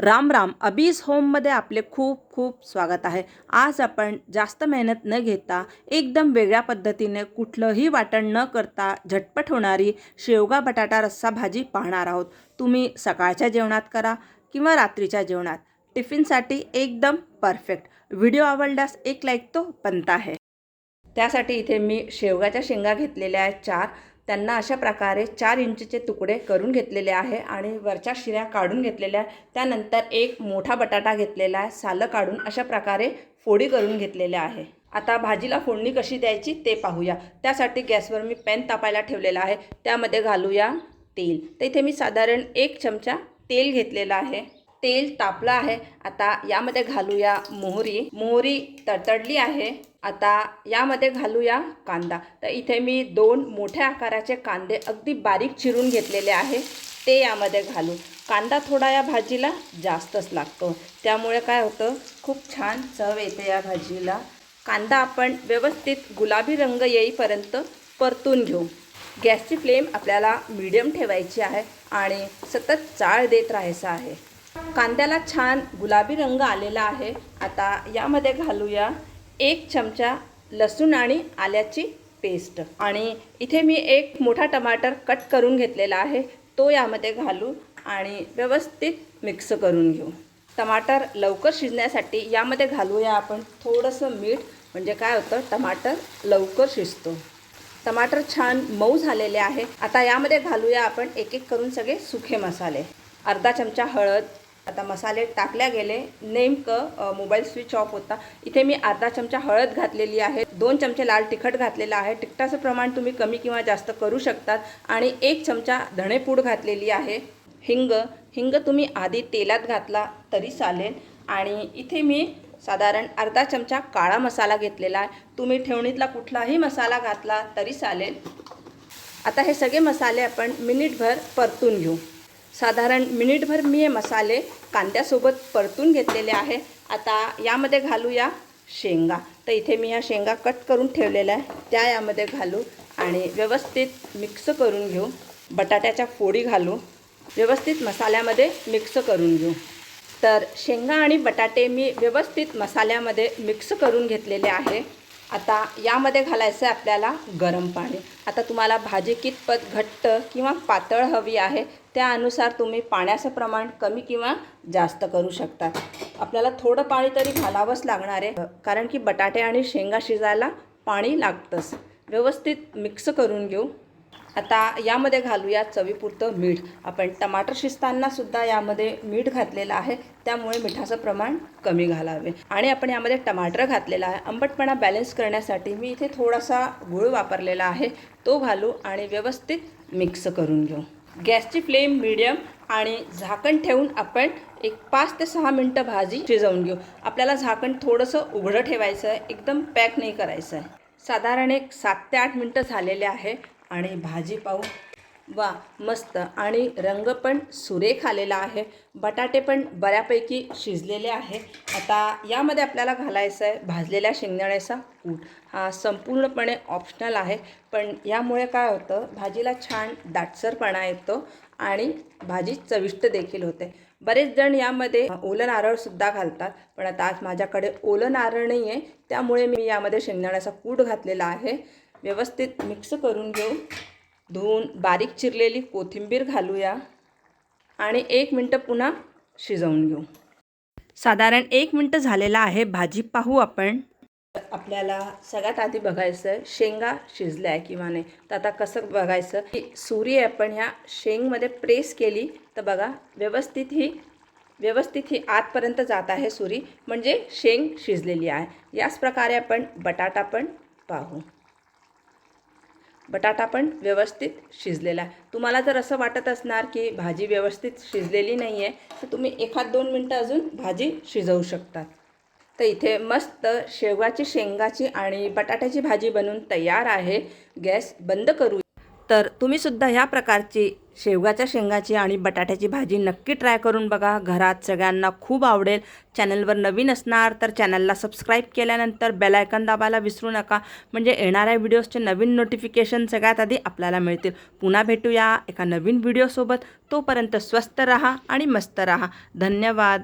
राम राम. अबीज होममध्ये आपले खूप खूप स्वागत आहे. आज आपण जास्त मेहनत न घेता एकदम वेगळ्या पद्धतीने कुठलंही वाटण न करता झटपट होणारी शेवगा बटाटा रस्सा भाजी पाहणार आहोत. तुम्ही सकाळच्या जेवणात करा किंवा रात्रीच्या जेवणात. टिफिनसाठी एकदम परफेक्ट व्हिडिओ आवडल्यास एक लाईक तो बनता आहे. त्यासाठी इथे मी शेवगाच्या शेंगा घेतलेल्या आहेत चार. त्यांना अशा प्रकारे चार इंचचे तुकडे करून घेतलेले आहे आणि वरच्या शिऱ्या काढून घेतलेल्या आहे त्यानंतर एक मोठा बटाटा घेतलेला आहे सालं काढून अशा प्रकारे फोडी करून घेतलेल्या आहे. आता भाजीला फोडणी कशी द्यायची ते पाहूया. त्यासाठी गॅसवर मी पॅन तापायला ठेवलेला आहे. त्यामध्ये घालूया तेल. तर इथे मी साधारण एक चमचा तेल घेतलेलं आहे. तेल तापलं आहे. आता यामध्ये घालूया मोहरी. मोहरी तडतडली आहे. आता यामध्ये घालूया कांदा. तर इथे मी दोन मोठ्या आकाराचे कांदे अगदी बारीक चिरून घेतलेले आहे. ते यामध्ये घालू कांदा थोडा या भाजीला जास्तच लागतो. त्यामुळे काय होतं? खूप छान चव येते या भाजीला. कांदा आपण व्यवस्थित गुलाबी रंग येईपर्यंत परतून घेऊ. गॅसची फ्लेम आपल्याला मीडियम ठेवायची आहे आणि सतत चाळ देत राहायचं आहे. कांद्याला छान गुलाबी रंग आलेला आहे. आता यामध्ये घालूया एक चमचा लसूण आणि आल्याची पेस्ट. आणि इथे मी एक मोठा टमाटर कट करून घेतलेला आहे. तो यामध्ये घालू आणि व्यवस्थित मिक्स करून घेऊ. टमाटर लवकर शिजण्यासाठी यामध्ये घालूया आपण थोडंसं मीठ. म्हणजे काय होतं? टमाटर लवकर शिजतो. टमाटर छान मऊ झालेले आहे. आता यामध्ये घालूया आपण एक एक करून सगळे सुखे मसाले. अर्धा चमचा हळद आता मसाले टाकल्या गेले. नेमकं मोबाईल स्विच ऑफ होता. इथे मी अर्धा चमचा हळद घातलेली आहे. दोन चमचे लाल तिखट घातलेलं आहे. तिखटाचं प्रमाण तुम्ही कमी किंवा जास्त करू शकतात. आणि एक चमचा धणेपूड घातलेली आहे. हिंग हिंग तुम्ही आधी तेलात घातला तरी चालेल. आणि इथे मी साधारण अर्धा चमचा काळा मसाला घेतलेला आहे. तुम्ही ठेवणीतला कुठलाही मसाला घातला तरी चालेल. आता हे सगळे मसाले आपण मिनिटभर परतून घेऊ. साधारण मिनिटभर मी हे मसाले कांद्यासोबत परतून घेतलेले आहे. आता यामध्ये घालूया शेंगा. तर इथे मी या शेंगा कट करून ठेवलेल्या आहे. त्या यामध्ये घालू आणि व्यवस्थित मिक्स करून घेऊ. बटाट्याच्या फोडी घालू. व्यवस्थित मसाल्यामध्ये मिक्स करून घेऊ. तर शेंगा आणि बटाटे मी व्यवस्थित मसाल्यामध्ये मिक्स करून घेतलेले आहे. आता यामध्ये घालायचं आहे आपल्याला गरम पाणी. आता तुम्हाला भाजी कितपत घट्ट किंवा पातळ हवी आहे त्यानुसार तुम्ही पाण्याचं प्रमाण कमी किंवा जास्त करू शकता. आपल्याला थोडं पाणी तरी घालावंच लागणार आहे कारण की बटाटे आणि शेंगा शिजायला पाणी लागतंच. व्यवस्थित मिक्स करून घेऊ. आता यामध्ये घालूया चवीपुरतं मीठ. आपण टमाटर शिजताना सुद्धा यामध्ये मीठ घातलेलं आहे. त्यामुळे मिठाचं प्रमाण कमी घालावे. आणि आपण यामध्ये टमाटर घातलेला आहे. आंबटपणा बॅलन्स करण्यासाठी मी इथे थोडासा गूळ वापरलेला आहे. तो घालू आणि व्यवस्थित मिक्स करून घेऊ. गॅसची फ्लेम मिडियम आणि झाकण ठेवून आपण एक पाच ते सहा मिनटं भाजी शिजवून घेऊ. आपल्याला झाकण थोडंसं उघडं ठेवायचं आहे एकदम पॅक नाही करायचं आहे साधारण एक सात ते आठ मिनटं झालेले आहे. आणि भाजी पाहू. वा मस्त. आणि रंग पण सुरेख आलेला आहे. बटाटे पण बऱ्यापैकी शिजलेले आहे. आता यामध्ये आपल्याला घालायचं आहे भाजलेल्या शेंगदाण्याचा कूट. हा संपूर्णपणे ऑप्शनल आहे. पण यामुळे काय होतं भाजीला छान दाटसरपणा येतो आणि भाजी चविष्ट देखील होते. बरेच जण यामध्ये ओलं नारळसुद्धा घालतात. पण आता आज माझ्याकडे ओलं नारळ नाही आहे त्यामुळे मी यामध्ये शेंगदाण्याचा कूट घातलेला आहे. व्यवस्थित मिक्स करून घेऊ. धुवून बारीक चिरलेली कोथिंबीर घालूया आणि एक मिनटं पुन्हा शिजवून घेऊ. साधारण एक मिनटं झालेला आहे भाजी पाहू आपण. आपल्याला सगळ्यात आधी बघायचं आहे शेंगा शिजल्या आहे किंवा नाही. तर आता कसं बघायचं की सुरी आपण ह्या शेंगमध्ये प्रेस केली तर बघा व्यवस्थित ही व्यवस्थित ही आतपर्यंत जात आहे सुरी. म्हणजे शेंग शिजलेली आहे. याच प्रकारे आपण बटाटा पण पाहू. बटाटा पण व्यवस्थित शिजलेला आहे. तुम्हाला जर असं वाटत असणार की भाजी व्यवस्थित शिजलेली नाही आहे तर तुम्ही एखाद दोन मिनटं अजून भाजी शिजवू शकतात तर इथे मस्त शेवगाची शेंगाची आणि बटाट्याची भाजी बनवून तयार आहे. गॅस बंद करू तर तुम्हीसुद्धा ह्या प्रकारची शेवगाच्या शेंगाची आणि बटाट्याची भाजी नक्की ट्राय करून बघा. घरात सगळ्यांना खूप आवडेल. चॅनलवर नवीन असणार तर चॅनलला सबस्क्राईब केल्यानंतर बेलायकन दाबायला विसरू नका. म्हणजे येणाऱ्या व्हिडिओजचे नवीन नोटिफिकेशन सगळ्यात आधी आपल्याला मिळतील. पुन्हा भेटूया एका नवीन व्हिडिओसोबत. तोपर्यंत स्वस्त रहा आणि मस्त रहा. धन्यवाद.